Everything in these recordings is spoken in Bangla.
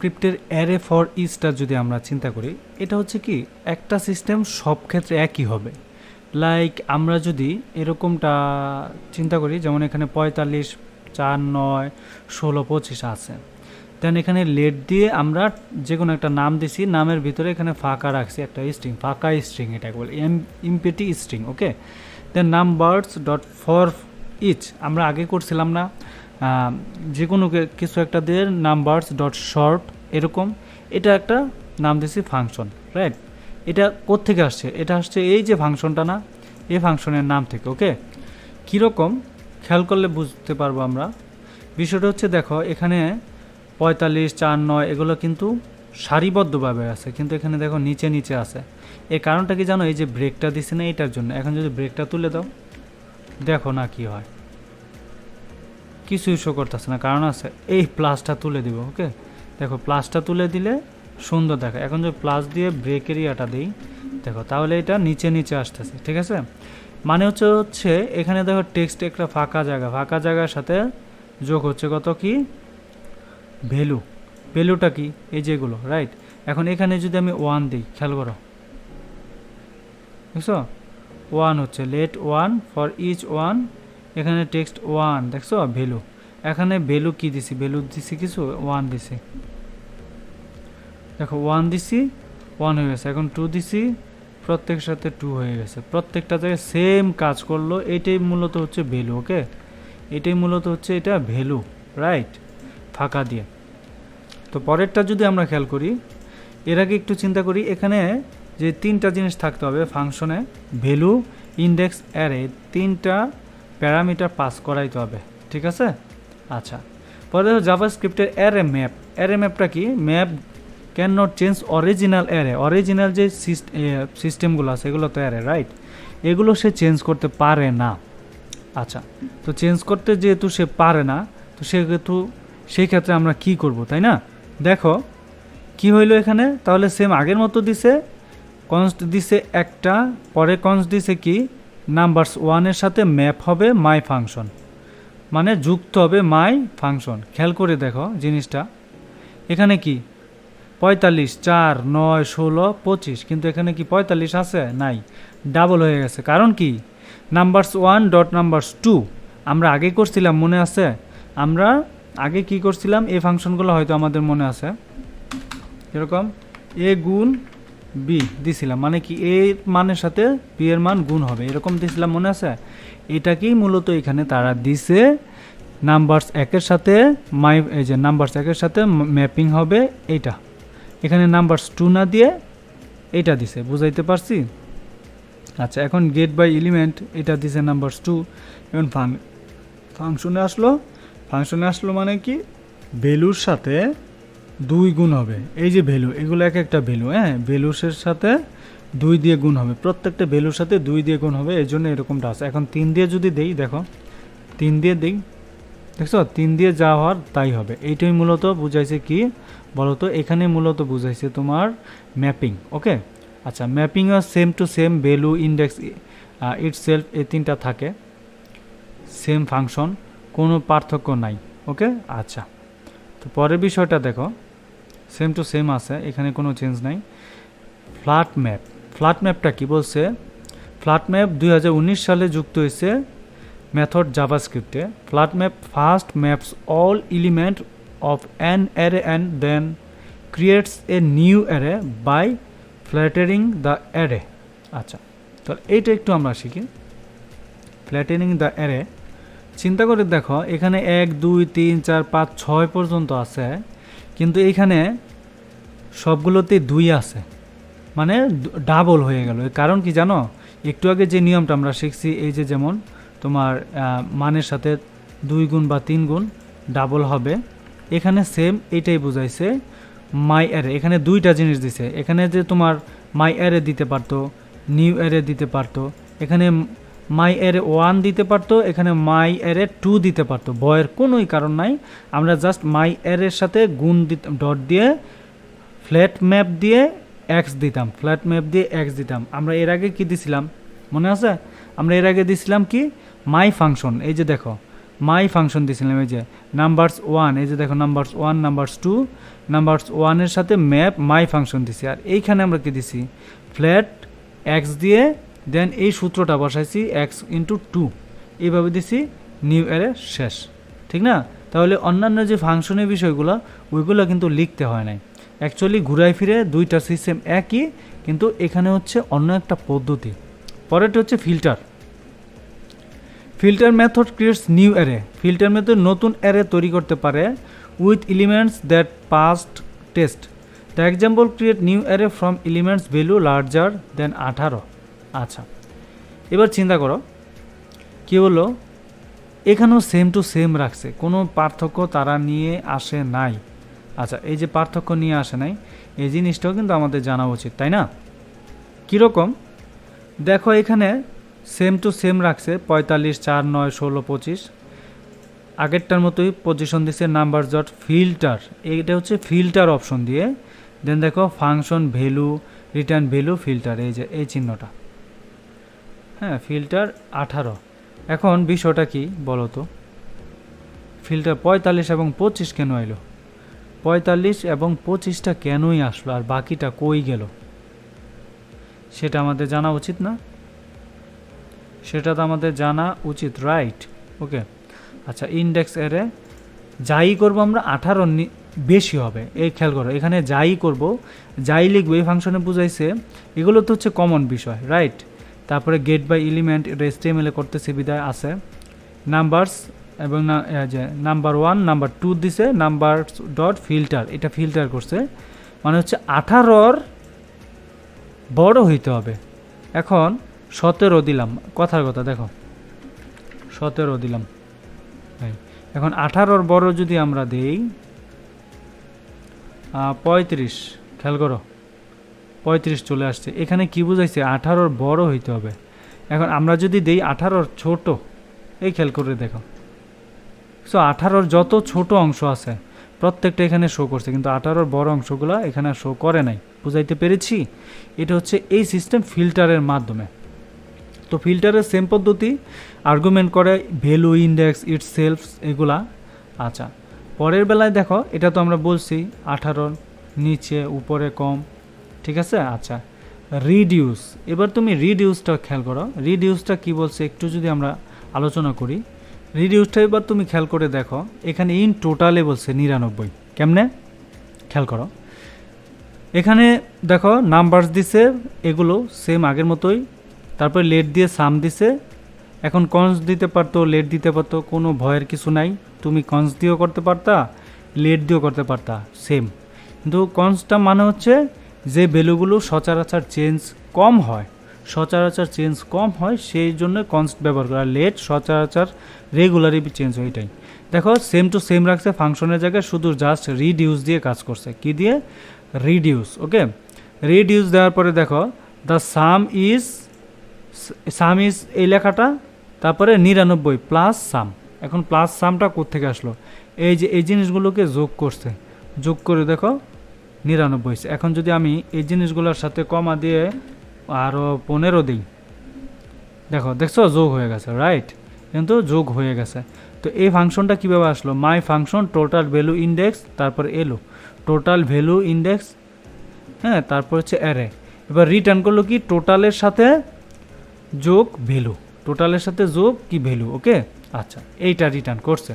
স্ক্রিপ্টের অ্যারে ফর ইচটা যদি আমরা চিন্তা করি, এটা হচ্ছে কি, একটা সিস্টেম সব ক্ষেত্রে একই হবে। লাইক আমরা যদি এরকমটা চিন্তা করি, যেমন এখানে পঁয়তাল্লিশ, চার, নয়, ষোলো, পঁচিশ আছে। দেন এখানে লেট দিয়ে আমরা যে কোনো একটা নাম দিছি, নামের ভিতরে এখানে ফাঁকা রাখছি একটা স্ট্রিং ফাঁকা স্ট্রিং এটাকে বলে M empty string okay then numbers dot for each আমরা আগে করছিলাম না। যে কোনো কিছু একটা দিয়ে নাম্বারস ডট শর্ট এরকম, এটা একটা নাম দিছি ফাংশন রাইট এটা কোত্থেকে আসছে? এটা আসছে এই যে ফাংশনটা না, এই ফাংশনের নাম থেকে ওকে কীরকম? খেয়াল করলে বুঝতে পারব আমরা। বিষয়টা হচ্ছে দেখো, এখানে পঁয়তাল্লিশ, চার, নয়, এগুলো কিন্তু সারিবদ্ধভাবে আছে, কিন্তু এখানে দেখো নিচে নিচে আছে। এর কারণটা কি জানো? এই যে ব্রেকটা দিছে না এটার জন্য। এখন যদি ব্রেকটা তুলে দাও, দেখো না কি হয়। কিছুই শো করতেছে না। কারণ আছে, এই প্লাসটা তুলে দিব ওকে দেখো প্লাসটা তুলে দিলে সুন্দর দেখো। এখন যদি প্লাস দিয়ে ব্রেক এরিয়াটা দিই, দেখো, তাহলে এটা নিচে নিচে আসতেছে, ঠিক আছে? মানে হচ্ছে হচ্ছে এখানে দেখো টেক্সট একটা ফাঁকা জায়গা। ফাঁকা জায়গার সাথে যোগ হচ্ছে কত কি? ভ্যালু। ভ্যালুটা কি? এই যেগুলো রাইট এখন এখানে যদি আমি ওয়ান দিই, খেয়াল করো। বুঝছ? ওয়ান হচ্ছে let one for each one এখানে টেক্সট ওয়ান দেখছ? ভ্যালু। এখানে ভ্যালু কি দিছি? ভ্যালু দিছি কিছু? ওয়ান দিছি। দেখো ওয়ান দিছি ওয়ান হয়ে গেছে। এখন টু দিছি, প্রত্যেকের সাথে টু হয়ে গেছে। প্রত্যেকটা জায়গায় সেম কাজ করল। এটাই মূলত হচ্ছে ভ্যালু, ওকে? এটাই মূলত হচ্ছে এটা ভ্যালু রাইট ফাঁকা দিয়ে। তো পরেরটা যদি আমরা খেয়াল করি, এর আগে একটু চিন্তা করি, এখানে যে তিনটা জিনিস থাকতে হবে ফাংশনে ভ্যালু ইন্ডেক্স অ্যারে তিনটা প্যারামিটার পাস করাইতে হবে, ঠিক আছে? আচ্ছা পরে দেখো জাভা স্ক্রিপ্টের অ্যারে ম্যাপ অ্যারে ম্যাপটা কি map can not change original array original যে সিস্টেমগুলো আছে, এগুলো তো অ্যারে রাইট এগুলো সে চেঞ্জ করতে পারে না। আচ্ছা তো চেঞ্জ করতে যেহেতু সে পারে না, তো সেহেতু সেই ক্ষেত্রে আমরা কি করব, তাই না? দেখো, কি হইল এখানে? তাহলে সেম আগের মতো দিছে কনস্ট দিছে একটা, পরে কনস্ট দিছে কি? নাম্বারস ওয়ানের সাথে ম্যাপ হবে মাই ফাংশন মানে যুক্ত হবে মাই ফাংশন খেয়াল করে দেখো জিনিসটা। এখানে কি? পঁয়তাল্লিশ, চার, নয়, ষোলো, পঁচিশ। কিন্তু এখানে কি পঁয়তাল্লিশ আছে? নাই। ডাবল হয়ে গেছে। কারণ কি? Numbers one dot numbers two আমরা আগে করছিলাম, মনে আছে? আমরা আগে কি করছিলাম? এই ফাংশনগুলো হয়তো আমাদের মনে আছে। এরকম এ গুণ বি দিছিলাম মানে কি এ মানের সাথে বি এর মান গুণ হবে, এরকম দিছিলাম মনে আছে? এটাকেই মূলত এখানে তারা দিছে নাম্বারস একের সাথে মাই এই যে নাম্বারস একের সাথে ম্যাপিং হবে এইটা। এখানে নাম্বারস টু না দিয়ে এইটা দিছে, বুঝাইতে পারছি? আচ্ছা এখন গেট বাই এলিমেন্ট এটা দিছে নাম্বারস টু এখন ফাংশনে আসলো ফাংশনে আসলো মানে কি? ভ্যালুর সাথে দুই গুণ হবে। এই যে ভ্যালু, এগুলো এক একটা ভ্যালু হ্যাঁ? ভ্যালুসের সাথে দুই দিয়ে গুণ হবে। প্রত্যেকটা ভ্যালুর সাথে দুই দিয়ে গুণ হবে, এই জন্য এরকমটা আছে। এখন তিন দিয়ে যদি দেই, দেখো, তিন দিয়ে দিই, দেখছ? তিন দিয়ে যা হওয়ার তাই হবে। এইটাই মূলত বুঝাইছে কি বলো তো এখানে মূলত বুঝাইছে তোমার ম্যাপিং, ওকে? আচ্ছা ম্যাপিংও same to same value index itself এই তিনটা থাকে। সেম ফাংশন, কোনো পার্থক্য নাই, ওকে? আচ্ছা তো পরের বিষয়টা দেখো। সেম টু সেম আছে, এখানে কোনো চেঞ্জ নাই। ফ্ল্যাট ম্যাপ ফ্ল্যাট ম্যাপটা কি বলছে? ফ্ল্যাট ম্যাপ দুই হাজার উনিশ সালে যুক্ত হয়েছে method জাভাস্ক্রিপ্টে flat map first maps all element of an array and then creates a new array by flattering the array আচ্ছা তো এইটা একটু আমরা শিখি। ফ্ল্যাটারিং দ্য অ্যারে চিন্তা করে দেখো, এখানে এক, দুই, তিন, চার, পাঁচ, ছয় পর্যন্ত আছে। কিন্তু এইখানে সবগুলোতে দুই আছে। মানে ডাবল হয়ে গেল। কারণ কি জানো? একটু আগে যে নিয়মটা আমরা শিখছি, এই যে যেমন তোমার মানের সাথে দুই গুণ বা তিন গুণ ডাবল হবে। এখানে সেম এইটাই বুঝাইছে মাই অ্যারে এখানে দুইটা জিনিস দিছে। এখানে যে তোমার মাই অ্যারে দিতে পারতো নিউ অ্যারে দিতে পারতো, এখানে মাই অ্যারে ওয়ান দিতে পারতো, এখানে মাই অ্যারে টু দিতে পারতো। বয়ের কোনোই কারণ নাই। আমরা জাস্ট মাই অ্যারের সাথে গুণ দিতাম ডট দিয়ে, ফ্ল্যাট ম্যাপ দিয়ে এক্স দিতাম। ফ্ল্যাট ম্যাপ দিয়ে এক্স দিতাম। আমরা এর আগে কি দিছিলাম? মনে আছে? আমরা এর আগে দিছিলাম কি? My function. এই যে দেখো, মাই ফাংশন দিয়েছিলাম এই যে। নাম্বারস ওয়ান, এই যে দেখো, numbers one, numbers two, numbers ওয়ানের সাথে ম্যাপ, মাই ফাংশন দিছি। আর এইখানে আমরা কি দিছি? ফ্ল্যাট এক্স দিয়ে দেন এই সূত্রটা বসাইছি এক্স ইন্টু টু এইভাবে দিছি নিউ এরে শেষ। ঠিক না? তাহলে অন্যান্য যে ফাংশনের বিষয়গুলো, ওইগুলো কিন্তু লিখতে হয় নাই। অ্যাকচুয়ালি ঘুরাই ফিরে দুইটা সিস্টেম একই, কিন্তু এখানে হচ্ছে অন্য একটা পদ্ধতি। পরেরটা হচ্ছে filter filter method creates new array filter method নতুন অ্যারে তৈরি করতে পারে with elements that passed test the example create new array from elements value larger than আঠারো। আচ্ছা এবার চিন্তা করো। কি হলো এখানেও সেম টু সেম রাখছে, কোনো পার্থক্য তারা নিয়ে আসে নাই। আচ্ছা এই যে পার্থক্য নিয়ে আসে নাই, এই জিনিসটাও কিন্তু আমাদের জানা উচিত, তাই না? কীরকম? দেখো, এখানে সেম টু সেম রাখছে, পঁয়তাল্লিশ, চার, নয়, ষোলো, পঁচিশ। আগেরটার মতোই পজিশন দিচ্ছে নাম্বার ডট ফিল্টার এইটা হচ্ছে ফিল্টার অপশন দিয়ে। দেন দেখো function value return value filter এই যে, এই চিহ্নটা। হ্যাঁ ফিল্টার আঠারো। এখন বিষয়টা কি বলো তো? ফিল্টার পঁয়তাল্লিশ এবং পঁচিশ কেন এলো? পঁয়তাল্লিশ এবং পঁচিশটা কেনই আসলো আর বাকিটা কই গেল? সেটা আমাদের জানা উচিত না? সেটা তো আমাদের জানা উচিত রাইট ওকে আচ্ছা ইন্ডেক্স এরে যাই করব আমরা আঠারো বেশি হবে। এই খেয়াল করো, এখানে যাই করব, যাই লিখব, এই ফাংশনে বুঝাইছে, এগুলো তো হচ্ছে কমন বিষয় রাইট তারপরে গেট বাই এলিমেন্ট এস্টিএমএলে করতে বিদায় আছে। নাম্বারস এবং যে নাম্বার ওয়ান, নাম্বার টু দিছে নাম্বার ডট ফিল্টার, এটা ফিল্টার করছে। মানে হচ্ছে আঠারোর বড় হইতে হবে। এখন সতেরো দিলাম, কথার কথা, দেখো। সতেরো দিলাম। এখন আঠারোর বড় যদি আমরা দেই পঁয়ত্রিশ, খেয়াল করো। পঁয়ত্রিশ চলে আসছে। এখানে কি বুঝাইছে? আঠারোর বড় হইতে হবে। এখন আমরা যদি দেই আঠারোর ছোট, এই খেয়াল করে দেখো। সো আঠারোর যত ছোট অংশ আছে, প্রত্যেকটা এখানে শো করছে, কিন্তু আঠারোর বড় অংশগুলো এখানে শো করে নাই। বুঝাইতে পেরেছি? এটা হচ্ছে এই সিস্টেম ফিল্টারের মাধ্যমে। তো ফিল্টারের সেম পদ্ধতি আর্গুমেন্ট করে ভ্যালু ইন্ডেক্স ইট সেলফ এগুলা। আচ্ছা পরের বেলায় দেখো, এটা তো আমরা বলছি আঠারোর নিচে, উপরে কম ঠিক আছে? আচ্ছা রিডিউস এবার তুমি রিডিউসটা খেয়াল করো। রিডিউসটা কি বলছে একটু যদি আমরা আলোচনা করি। রিডিউসটা এবার তুমি খেয়াল করে দেখো, এখানে ইন টোটালে বলছে নিরানব্বই। কেমনে? খেয়াল করো। এখানে দেখো নাম্বারস দিছে, এগুলো সেম আগের মতোই। তারপরে লেট দিয়ে সাম দিছে। এখন কনস দিতে পারতো লেট দিতে পারতো, কোনো ভয়ের কিছু নাই। তুমি কনস দিয়েও করতে পারতা লেট দিয়েও করতে পারতা সেম কিন্তু কনসটা মানে হচ্ছে যে ভ্যালুগুলো সচরাচর চেঞ্জ কম হয়, সচরাচর চেঞ্জ কম হয়, সেই জন্য কনস্ট ব্যবহার করা। লেট সচরাচর রেগুলারই চেঞ্জ হয় এটাই। দেখো সেম টু সেম রাখছে ফাংশনের জায়গায়, শুধু জাস্ট রিডিউস দিয়ে কাজ করছে। কি দিয়ে? রিডিউস ওকে রিডিউস দেওয়ার পরে দেখো the sum is sum is এই লেখাটা, তারপরে নিরানব্বই প্লাস সাম এখন প্লাস সামটা কোত্থেকে আসলো? এই যে, এই জিনিসগুলোকে যোগ করছে। যোগ করে দেখো নিরানব্বই এখন যদি আমি এই জিনিসগুলোর সাথে কমা দিয়ে আরও পনেরো দিই, দেখো, দেখছ? যোগ হয়ে গেছে রাইট কিন্তু যোগ হয়ে গেছে। তো এই ফাংশনটা কীভাবে আসলো? My function total value index তারপর এলো। টোটাল ভ্যালু ইন্ডেক্স হ্যাঁ তারপর হচ্ছে অ্যারে এবার রিটার্ন করল কি? টোটালের সাথে যোগ ভ্যালু টোটালের সাথে যোগ কি ভ্যালু ওকে আচ্ছা এইটা রিটার্ন করছে।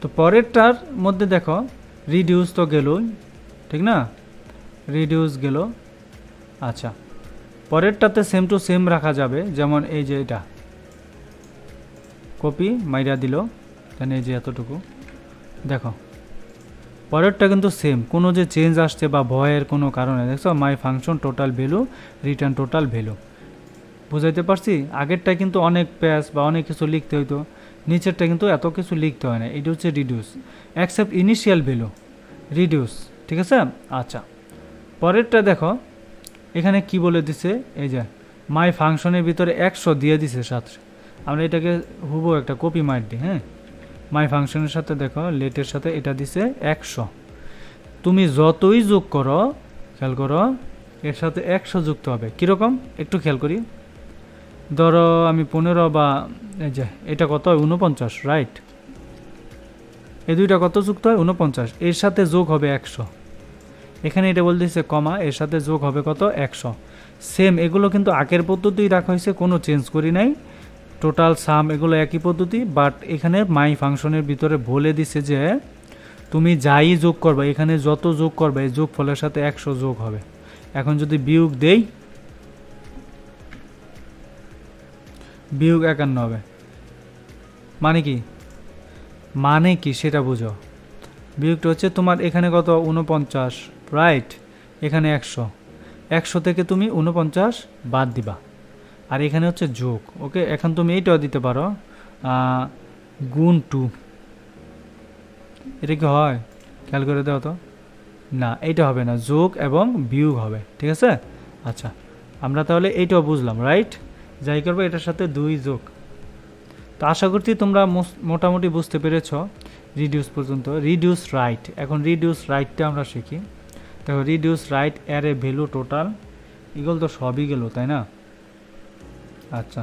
তো পরেরটার মধ্যে দেখো রিডিউস তো গেলই, ঠিক না? রিডিউস গেল। আচ্ছা পরেরটাতে সেম টু সেম রাখা যাবে, যেমন এই যে এটা। কপি মাইরা দিল দেন এই যে এতটুকু। দেখো, পরেরটা কিন্তু সেম কোনো যে চেঞ্জ আসছে বা ভয়ের কোনো কারণে, দেখছ? My function total value return total value বুঝাইতে পারছি? আগেরটা কিন্তু অনেক প্যাস বা অনেক কিছু লিখতে হইতো। নিচেরটা কিন্তু এত কিছু লিখতে হয় না, এটা হচ্ছে reduce accept initial value reduce ঠিক আছে? আচ্ছা পরেরটা দেখো, এখানে কি বলে দিছে? এই যে মাই ফাংশনের ভিতরে একশো দিয়ে দিছে সাথে। আমরা এটাকে হুবো একটা কপি মার দিই হ্যাঁ? মাই ফাংশনের সাথে দেখো লেটের সাথে এটা দিছে একশো। তুমি যতই যোগ করো, খেয়াল করো, এর সাথে একশো যুক্ত হবে। কীরকম? একটু খেয়াল করি। ধরো আমি পনেরো বা, এই যে, এটা কত হয়? উনপঞ্চাশ রাইট এই দুইটা কত যুক্ত হয়? উনপঞ্চাশ এর সাথে যোগ হবে একশো। এখানে এটা বলতেছে কমা, এর সাথে যোগ হবে কত? একশো। সেম এগুলো কিন্তু আগের পদ্ধতিই রাখা হয়েছে, কোনো চেঞ্জ করি নাই। টোটাল সাম এগুলো একই পদ্ধতি বাট এখানে মাই ফাংশনের ভিতরে বলে দিছে যে, তুমি যাই যোগ করবে, এখানে যত যোগ করবে, এই যোগ ফলের সাথে একশো যোগ হবে। এখন যদি বিয়োগ দেই বিয়োগ একান্ন হবে। মানে কি? মানে কি সেটা বুঝো। বিয়োগটা হচ্ছে তোমার এখানে কত? উনপঞ্চাশ রাইট এখানে একশো। একশো থেকে তুমি উনপঞ্চাশ বাদ দিবা। আর এখানে হচ্ছে যোগ ওকে এখন তুমি এইটাও দিতে পারো গুণ টু। এটা কি হয়? খেয়াল করে দাও তো। না, এইটা হবে না। যোগ এবং বিয়োগ হবে, ঠিক আছে? আচ্ছা আমরা তাহলে এইটাও বুঝলাম রাইট যাই করব, এটার সাথে দুই যোগ। তো আশা করছি তোমরা মোটামুটি বুঝতে পেরেছ রিডিউস পর্যন্ত। রিডিউস রাইট এখন রিডিউস রাইটটা আমরা শিখি। দেখো reduce right array value total এগুলো তো সবই গেল, তাই না? আচ্ছা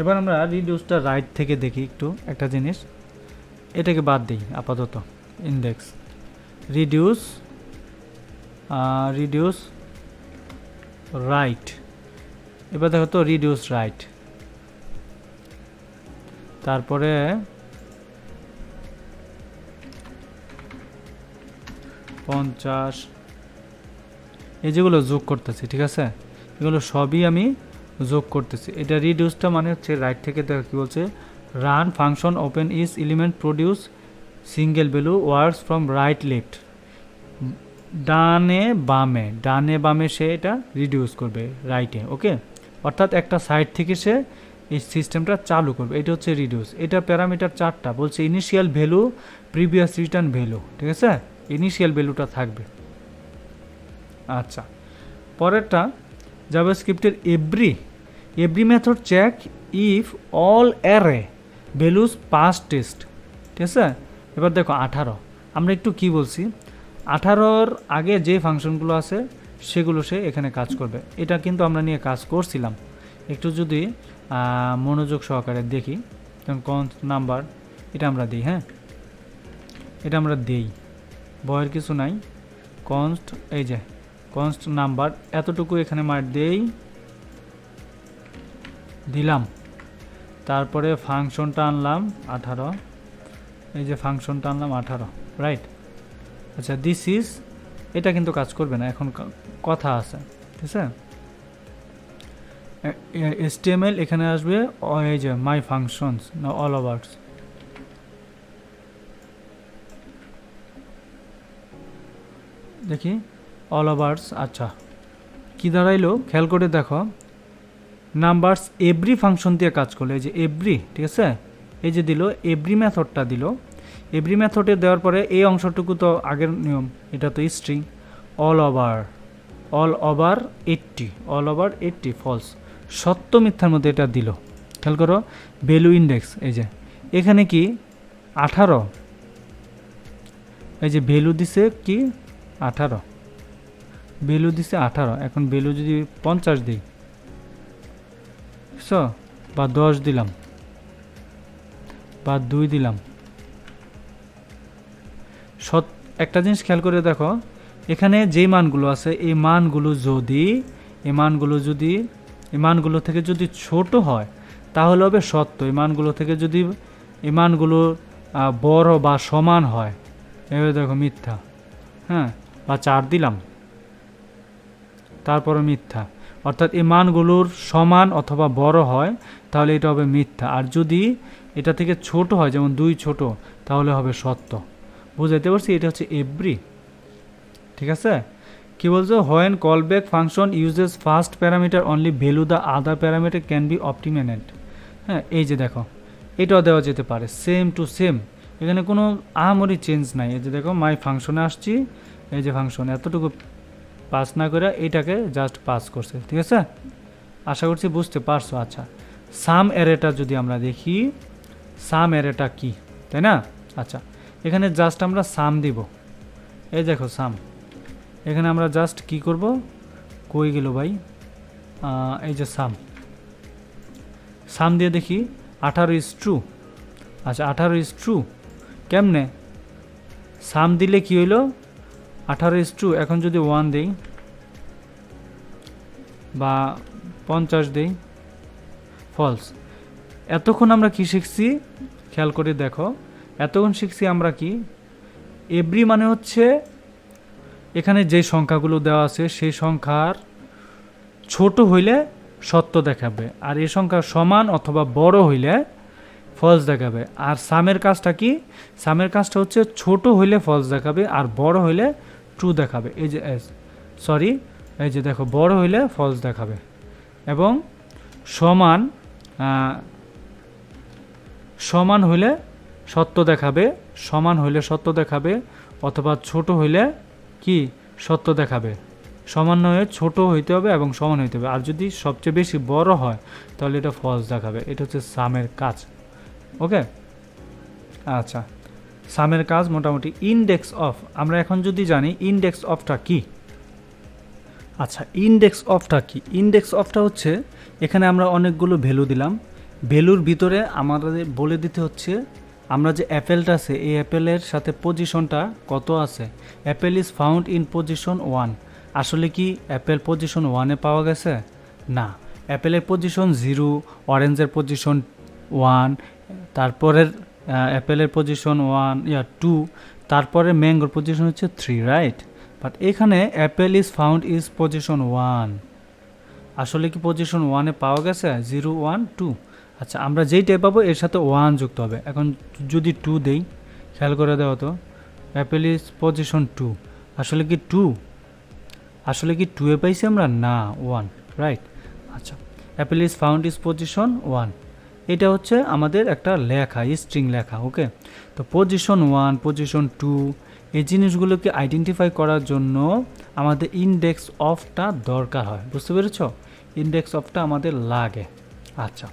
এবার আমরা রিডিউসটা রাইট থেকে দেখি একটু, একটা জিনিস। এটাকে বাদ দিই, আপাতত ইন্ডেক্স রিডিউস রিডিউস রাইট এবার দেখো তো রিডিউস রাইট তারপরে পঞ্চাশ, এই যেগুলো যোগ করতেছি, ঠিক আছে? এগুলো সবই আমি যোগ করতেছি। এটা রিডিউসটা মানে হচ্ছে রাইট থেকে দেখো কি বলছে run function open is element produce single value words from right left ডানে বামে ডানে বামে সে এটা রিডিউস করবে রাইটে ওকে অর্থাৎ একটা সাইড থেকে সে এই সিস্টেমটা চালু করবে। এটা হচ্ছে রিডিউস এটা প্যারামিটার চারটা। বলছে initial value previous return value ঠিক আছে? ইনিশিয়াল ভ্যালুটা থাকবে। আচ্ছা। পরেরটা জাভাস্ক্রিপ্টের every every method check if all array values pass test ঠিক আছে? এবার দেখো, আঠারো। আমরা একটু কি বলছি? আঠারোর আগে যে ফাংশনগুলো আছে সেগুলো সে এখানে কাজ করবে। এটা কিন্তু আমরা নিয়ে কাজ করছিলাম। একটু যদি মনোযোগ সহকারে দেখি যেমন কন্স নাম্বার এটা আমরা দিই হ্যাঁ? এটা আমরা দেই। ভয়ের কিছু নাই। কনস্ট এই যে কনস্ট নাম্বার এতটুকু এখানে মার দেই। দিলাম। তারপরে ফাংশনটা আনলাম, আঠারো। এই যে, ফাংশনটা আনলাম, আঠারো, রাইট? আচ্ছা দিস ইজ এটা কিন্তু কাজ করবে না, এখন কথা আছে, ঠিক আছে? এস এসটিএমএল এখানে আসবে এই যে মাই ফাংশনস না অল ওভার্স দেখি অল ওভার্স আচ্ছা। কি দাঁড়াইলো? খেয়াল করে দেখো। নাম্বারস এভরি ফাংশন দিয়ে কাজ করল, এই যে এভরি ঠিক আছে? এই যে দিল এভরি মেথডটা দিল। এভরি মেথডে দেওয়ার পরে এই অংশটুকু তো আগের নিয়ম, এটা তো string all over all over eighty all over eighty false সত্য মিথ্যার মধ্যে এটা দিল। খেয়াল করো ভ্যালু ইন্ডেক্স এই যে, এখানে কি আঠারো? এই যে ভ্যালু দিছে কি আঠারো? ভ্যালু দিছে আঠারো, এখন ভ্যালু যদি পঞ্চাশ দিই বা দশ দিলাম, বা দুই দিলাম একটা জিনিস খেয়াল করে দেখো, এখানে যে মানগুলো আছে, এই মানগুলো যদি, এই মানগুলো যদি, এই মানগুলো থেকে যদি ছোট হয়, তাহলে হবে সত্য। এই মানগুলো থেকে যদি, এই মানগুলো বড় বা সমান হয়, এভাবে দেখো মিথ্যা। হ্যাঁ বা চার দিলাম। তারপরে মিথ্যা। অর্থাৎ এই মানগুলোর সমান অথবা বড় হয়, তাহলে এটা হবে মিথ্যা। আর যদি এটা থেকে ছোট হয়, যেমন দুই ছোট, তাহলে হবে সত্য। বুঝাইতে পারছি, এটা হচ্ছে এভরি ঠিক আছে? কি বলছো? When callback function uses first parameter only value the other parameter can be optional হ্যাঁ এই যে দেখো, এটাও দেওয়া যেতে পারে সেম টু সেম এখানে কোনো আহামরি চেঞ্জ নাই। এই যে দেখো মাই ফাংশনে আসছি, এই যে ফাংশন এতটুকু পাস না করে এটাকে জাস্ট পাস করছে, ঠিক আছে? আশা করছি বুঝতে পারছ আচ্ছা। সাম এরেটা যদি আমরা দেখি সাম এরেটা কি, তাই না? আচ্ছা এখানে জাস্ট আমরা সাম দিব। এই দেখো সাম এখানে আমরা জাস্ট কি করব? কই গেল ভাই? এই যে সাম সাম দিয়ে দেখি, আঠারো ইজ ট্রু আচ্ছা আঠারো ইজ ট্রু কেমনে? সাম দিলে কি হইল? আঠারো ইজ ট্রু এখন যদি ওয়ান দেই, বা পঞ্চাশ দেই ফলস এতক্ষণ আমরা কি শিখছি? খেয়াল করে দেখো। এতক্ষণ শিখছি আমরা কি? এভরি মানে হচ্ছে এখানে যে সংখ্যাগুলো দেওয়া আছে, সেই সংখ্যার ছোট হইলে সত্য দেখাবে আর এই সংখ্যা সমান অথবা বড় হইলে ফলস দেখাবে। আর সামের কাজটা কি? সামের কাজটা হচ্ছে ছোট হইলে ফলস দেখাবে আর বড় হইলে ট্রু দেখাবে। এই যে সরি এই যে দেখো, বড় হইলে ফলস দেখাবে এবং সমান সমান হইলে সত্য দেখাবে, সমান হইলে সত্য দেখাবে, অথবা ছোট হইলে কি? সত্য দেখাবে। সমান হয়ে ছোট হইতে হবে এবং সমান হইতে হবে। আর যদি সবচেয়ে বেশি বড় হয়, তাহলে এটা ফলস দেখাবে। এটা হচ্ছে সামের কাজ। ওকে? আচ্ছা। সামের কাজ মোটামুটি ইনডেক্স অফ আমরা এখন যদি জানি ইনডেক্স অফটা কি? আচ্ছা ইনডেক্স অফটা কি? ইনডেক্স অফটা হচ্ছে, এখানে আমরা অনেকগুলো ভ্যালু দিলাম। ভ্যালুর ভিতরে আমাদের বলে দিতে হচ্ছে আমরা যে অ্যাপেলটা আছে, এই অ্যাপেলের সাথে পজিশনটা কত আছে? Apple is found in position one আসলে কি অ্যাপেল পজিশন ওয়ানে পাওয়া গেছে? না। অ্যাপেলের পজিশন জিরো অরেঞ্জের পজিশন ওয়ান তারপরের অ্যাপেলের পজিশন ওয়ান ইয়া টু তারপরে ম্যাঙ্গোর পজিশন হচ্ছে থ্রি রাইট বাট এখানে apple is found is position one আসলে কি পজিশন ওয়ানে পাওয়া গেছে? জিরো ওয়ান টু আচ্ছা আমরা যেই যেইটাই পাবো, এর সাথে ওয়ান যুক্ত হবে। এখন যদি টু দেই, খেয়াল করে দেওয়া তো অ্যাপেল ইজ পজিশন টু আসলে কি টু আসলে কি টু এ পাইছি আমরা? না ওয়ান রাইট আচ্ছা apple is found is position one এটা হচ্ছে আমাদের একটা লেখা স্ট্রিং লেখা ওকে তো পজিশন ওয়ান পজিশন টু এই জিনিসগুলোকে আইডেন্টিফাই করার জন্য আমাদের ইন্ডেক্স অফটা দরকার হয়। বুঝতে পেরেছ? ইন্ডেক্স অফটা আমাদের লাগে। আচ্ছা।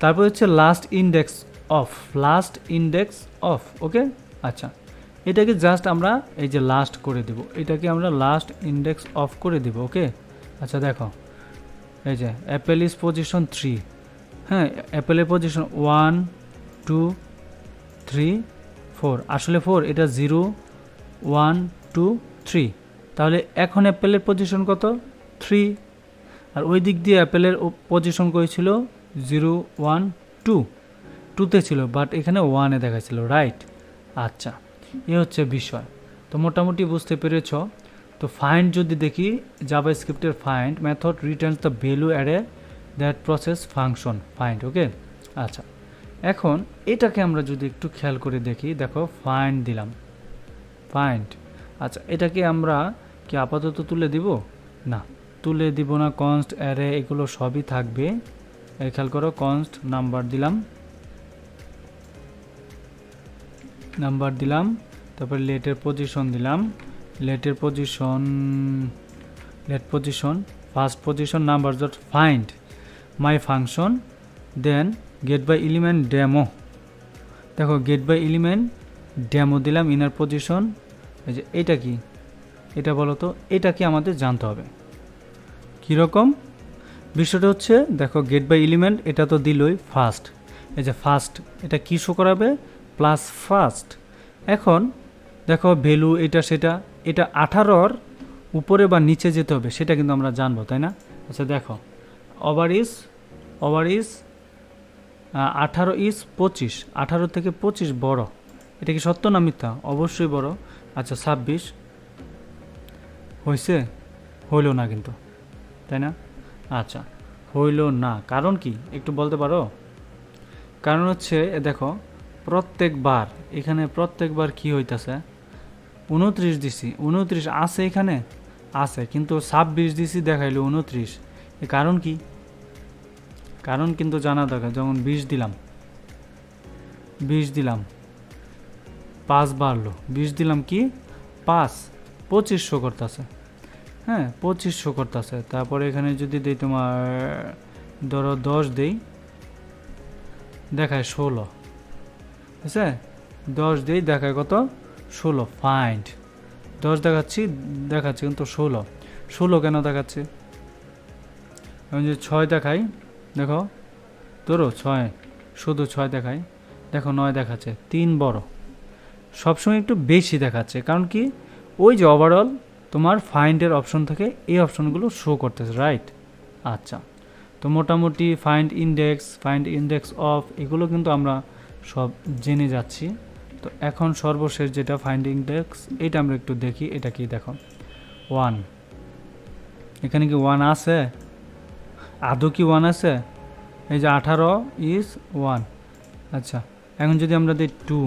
তারপর হচ্ছে last index of last index of okay আচ্ছা এটাকে জাস্ট আমরা এই যে লাস্ট করে দেব, এটাকে আমরা লাস্ট ইন্ডেক্স অফ করে দেব ওকে আচ্ছা দেখো, এই যে অ্যাপেল ইজ পজিশন থ্রি হ্যাঁ অ্যাপেলের position one two three four আসলে ফোর এটা জিরো ওয়ান টু থ্রি তাহলে এখন অ্যাপেলের পজিশন কত? থ্রি আর ওই দিক দিয়ে অ্যাপেলের পজিশন করেছিল জিরো ওয়ান টু টুতে ছিল বাট এখানে ওয়ানে দেখাচ্ছিল রাইট আচ্ছা এ হচ্ছে বিষয়। তো মোটামুটি বুঝতে পেরেছ? তো ফাইন্ড যদি দেখি জাভা স্ক্রিপ্টের find method returns the value array that process function find okay আচ্ছা এখন এটাকে আমরা যদি একটু খেয়াল করে দেখি, দেখো ফাইন্ড দিলাম। ফাইন্ড আচ্ছা এটাকে আমরা কি আপাতত তুলে দিব? না, তুলে দিব না কনস্ট অ্যারে এগুলো সবই থাকবে। খেয়াল করো কনস্ট নাম্বার দিলাম। নাম্বার দিলাম, তারপর লেটের পজিশন দিলাম। লেটের position let position first position number dot find my function then get by element demo দেখো গেট বাই এলিমেন্ট ডেমো দিলাম ইনার পজিশন এই যে, এটা কি? এটা বলো তো, এটা কি আমাদের জানতে হবে। কীরকম? বিষয়টা হচ্ছে, দেখো গেট বাই এলিমেন্ট এটা তো দিলই ফার্স্ট এই যে ফার্স্ট এটা কী শো করাবে? প্লাস ফার্স্ট এখন, দেখো ভ্যালু এটা, সেটা, এটা আঠারোর উপরে বা নিচে যেতে হবে, সেটা কিন্তু আমরা জানব, তাই না? আচ্ছা দেখো ওভার ইস ওভার ইস আঠারো ইস পঁচিশ, আঠারো থেকে পঁচিশ বড়। এটা কি সত্য না মিথ্যা? অবশ্যই বড়। আচ্ছা ছাব্বিশ হয়েছে হইল না কিন্তু, তাই না? আচ্ছা হইল না। কারণ কি? একটু বলতে পারো? কারণ হচ্ছে দেখো, প্রত্যেকবার, এখানে প্রত্যেকবার কি হইতাছে? উনত্রিশ দিছি। উনত্রিশ আছে এখানে? আছে। কিন্তু ছাব্বিশ দিছি দেখাইলো উনত্রিশ। এ কারণ কি? কারণ কিন্তু জানা দরকার। যেমন বিশ দিলাম। বিশ দিলাম। পাঁচ বাড়লো। বিশ দিলাম কি? পাঁচ। পঁচিশশো করতেছে। হ্যাঁ পঁচিশশো করতেছে। তারপরে এখানে যদি দিই তোমার, ধরো দশ দেই, দেখায় ষোলো। ঠিক আছে দশ দিই দেখায় কত? ষোলো ফাইন্ড দশ দেখাচ্ছি দেখাচ্ছি কিন্তু ষোলো। ষোলো কেন দেখাচ্ছে? আমি যদি ছয় দেখাই, দেখো, ধরো ছয়, শুধু ছয় দেখায় দেখো নয় দেখাচ্ছে, তিন বড়। সবসময় একটু বেশি দেখাচ্ছে, কারণ কি? ওই যে ওভারঅল তোমার ফাইন্ডের অপশন থেকে এই অপশনগুলো শো করতেছে রাইট আচ্ছা তো মোটামুটি find index find index of এগুলো কিন্তু আমরা সব জেনে যাচ্ছি। তো এখন সর্বশেষ যেটা ফাইন্ড ইন্ডেক্স এটা আমরা একটু দেখি, এটা কি দেখো? ওয়ান এখানে কি ওয়ান আছে? আদৌ কি ওয়ান আছে? এই যে আঠারো ইজ ওয়ান আচ্ছা এখন যদি আমরা দিই টু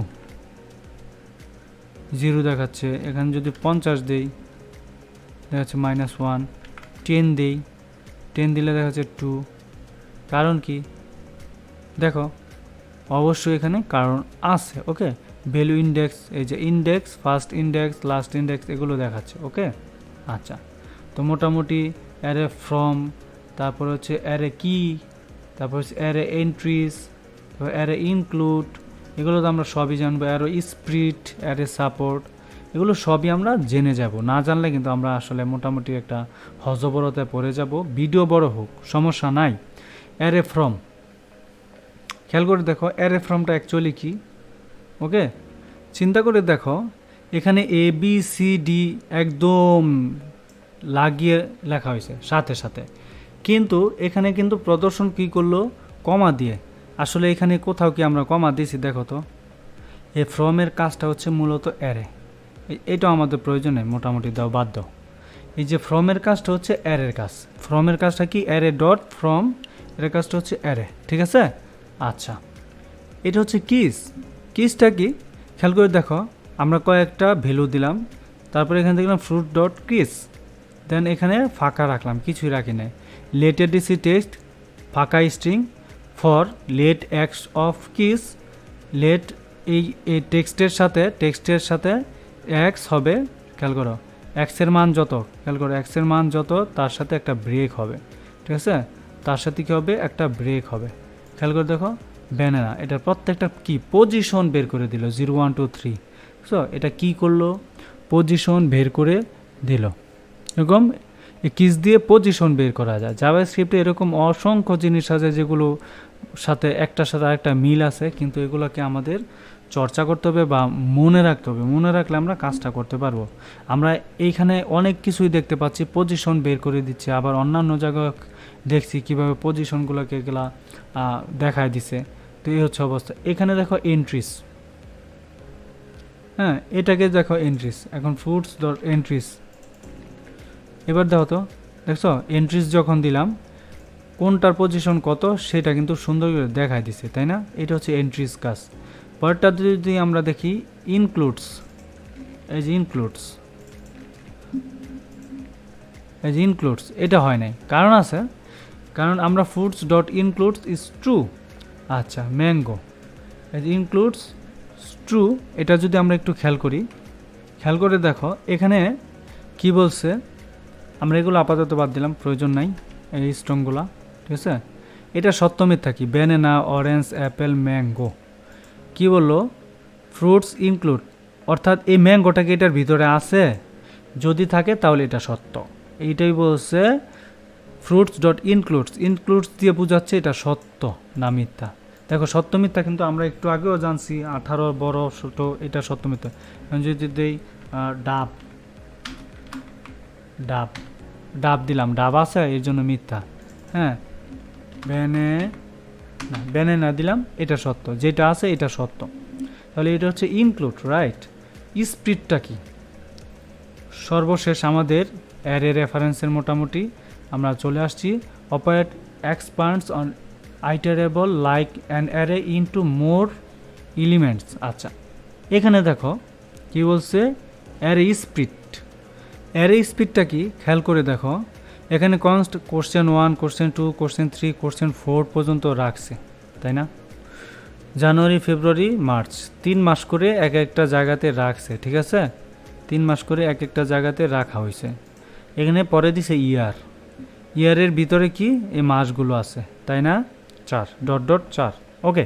জিরো দেখাচ্ছে, এখানে যদি পঞ্চাশ দিই দেখাচ্ছে মাইনাস ওয়ান টেন দিই। টেন দিলে দেখাচ্ছে টু কারণ কি? দেখো, অবশ্যই এখানে কারণ আছে ওকে ভ্যালু ইন্ডেক্স এই যে index first index last index এগুলো দেখাচ্ছে ওকে আচ্ছা তো মোটামুটি অ্যারে ফ্রম তারপর হচ্ছে অ্যারে কি তারপর হচ্ছে অ্যারে এন্ট্রিজ অ্যারে ইনক্লুড এগুলো তো আমরা সবই জানব অ্যারো স্প্রিট অ্যারে সাপোর্ট এগুলো সবই আমরা জেনে যাব। না জানলে কিন্তু আমরা আসলে মোটামুটি একটা হজবরতায় পড়ে যাব। ভিডিও বড় হোক, সমস্যা নাই। Array from. খেয়াল করে দেখো, অ্যারে ফ্রমটা অ্যাকচুয়ালি কি? ওকে? চিন্তা করে দেখো, এখানে এ বি সি ডি একদম লাগিয়ে লেখা হয়েছে, সাথে সাথে। কিন্তু এখানে কিন্তু প্রদর্শন কি করল? কমা দিয়ে। আসলে এখানে কোথাও কি আমরা কমা দিয়েছি, দেখো তো। এ ফ্রমের কাজটা হচ্ছে মূলত অ্যারে। এটাও আমাদের প্রয়োজনে, মোটামুটি দাও দাও এই যে ফ্রমের কাজটা হচ্ছে অ্যারের কাজ। ফ্রমের কাজটা কি? অ্যারে ডট ফ্রম এর কাজটা হচ্ছে অ্যারে ঠিক আছে? আচ্ছা। এটা হচ্ছে কিস কিসটা কি? খেয়াল করে দেখো, আমরা কয়েকটা ভ্যালু দিলাম, তারপরে এখানে দেখলাম ফ্রুট ডট কিস দেন এখানে ফাঁকা রাখলাম, কিছুই রাখি নাই। লেটের ডিসি টেক্সট ফাঁকা string for let x of kiss let এই এই টেক্সটের সাথে টেক্সটের সাথে এক্স হবে, খেয়াল করো এক্সের মান যত, খেয়াল করো এক্সের মান যত, তার সাথে একটা ব্রেক হবে, ঠিক আছে? তার সাথে কী হবে? একটা ব্রেক হবে। খেয়াল করে দেখো ব্যানানা এটা প্রত্যেকটা কি? পজিশন বের করে দিল zero one two three so এটা কি করল? পজিশন বের করে দিল। এরকম কিস দিয়ে পজিশন বের করা যায়। জাভা স্ক্রিপ্টে এরকম অসংখ্য জিনিস আছে যেগুলো সাথে একটার সাথে আরেকটা মিল আছে, কিন্তু এগুলোকে আমাদের চর্চা করতে হবে বা মনে রাখতে হবে। মনে রাখলে আমরা কাজটা করতে পারব। আমরা এইখানে অনেক কিছুই দেখতে পাচ্ছি। পজিশন বের করে দিচ্ছে। আবার অন্যান্য জায়গায় দেখছি কীভাবে পজিশনগুলোকে এগুলা দেখায় দিছে। তো এই হচ্ছে অবস্থা। এখানে দেখো এন্ট্রিস হ্যাঁ এটাকে দেখো এন্ট্রিস এখন ফুডস ডট এন্ট্রিস এবার দেখো তো, দেখছ? এন্ট্রিস যখন দিলাম, কোনটার পজিশন কত, সেটা কিন্তু সুন্দর করে দেখায় দিছে, তাই না? এটা হচ্ছে এন্ট্রিস কাজ। পরেরটা যদি আমরা দেখি ইনক্লুডস এই যে ইনক্লুডস এই যে ইনক্লুডস এটা হয় নাই। কারণ আছে, কারণ আমরা foods dot includes is true আচ্ছা ম্যাঙ্গো এই যে ইনক্লুডস ট্রু এটা যদি আমরা একটু খেয়াল করি, খেয়াল করে দেখো, এখানে কি বলছে? আমরা এগুলো আপাতত বাদ দিলাম, প্রয়োজন নাই, এই স্ট্রংগুলা ঠিক আছে? এটা সত্য মিথ্যা কি? ব্যানানা অরেঞ্জ অ্যাপেল ম্যাঙ্গো কি বলল? ফ্রুটস ইনক্লুড অর্থাৎ এই ম্যাঙ্গোটা কি এটার ভিতরে আছে? যদি থাকে তাহলে এটা সত্য। এইটাই বলছে ফ্রুটস ডট ইনক্লুডস ইনক্লুডস দিয়ে বোঝাচ্ছে এটা সত্য না মিথ্যা। দেখো, সত্য মিথ্যা কিন্তু আমরা একটু আগেও জানছি, আঠারো, বড়, ছোট, এটা সত্য মিথ্যা। যদি দেই ডাব। ডাব। ডাব দিলাম, ডাব আছে, এর জন্য মিথ্যা। হ্যাঁ? ব্যানে না, ব্যানে না দিলাম, এটা সত্য। যেটা আছে এটা সত্য। তাহলে এটা হচ্ছে ইনক্লুড রাইট স্প্রিটটা কি? সর্বশেষ আমাদের অ্যারে রেফারেন্সের মোটামুটি আমরা চলে আসছি। Operate expands on iterable like an array into more elements আচ্ছা এখানে দেখো কি বলছে? অ্যারে স্প্রিট অ্যারে স্পিডটা কি? খেয়াল করে দেখো। এখানে const question one question two question three question four পর্যন্ত রাখছে, তাই না? জানুয়ারি, ফেব্রুয়ারি, মার্চ, তিন মাস করে এক একটা জায়গাতে রাখছে, ঠিক আছে? তিন মাস করে এক একটা জায়গাতে রাখা হয়েছে। এখানে পরে দিছে ইয়ার ইয়ারের ভিতরে কি? এই মাসগুলো আছে, তাই না? চার ডট ডট চার। ওকে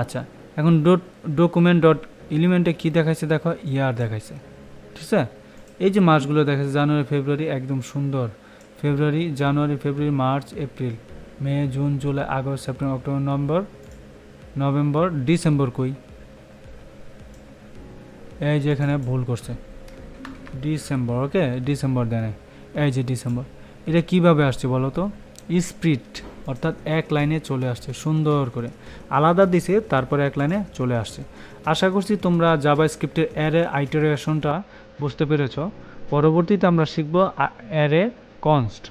আচ্ছা এখন ডট ডকুমেন্ট ডট এলিমেন্টে কী দেখাইছে? দেখো ইয়ার দেখাইছে, ঠিক আছে? এই যে মাসগুলো দেখাচ্ছে জানুয়ারি, ফেব্রুয়ারি, একদম সুন্দর। February, January, February, March, April, May, June, July, August, September, October, November November, December কই? এই যে এখানে ভুল করছে। ডিসেম্বর, ওকে? ডিসেম্বর দেয় নাই। এই যে ডিসেম্বর। এটা কীভাবে আসছে বলো তো? স্প্রিট, অর্থাৎ এক লাইনে চলে আসছে, সুন্দর করে। আলাদা দিছে, তারপরে এক লাইনে চলে আসছে। আশা করছি তোমরা জাভা স্ক্রিপ্টের অ্যারে আইটারেশনটা বুঝতে পেরেছ। পরবর্তীতে আমরা শিখব অ্যারে কনস্ট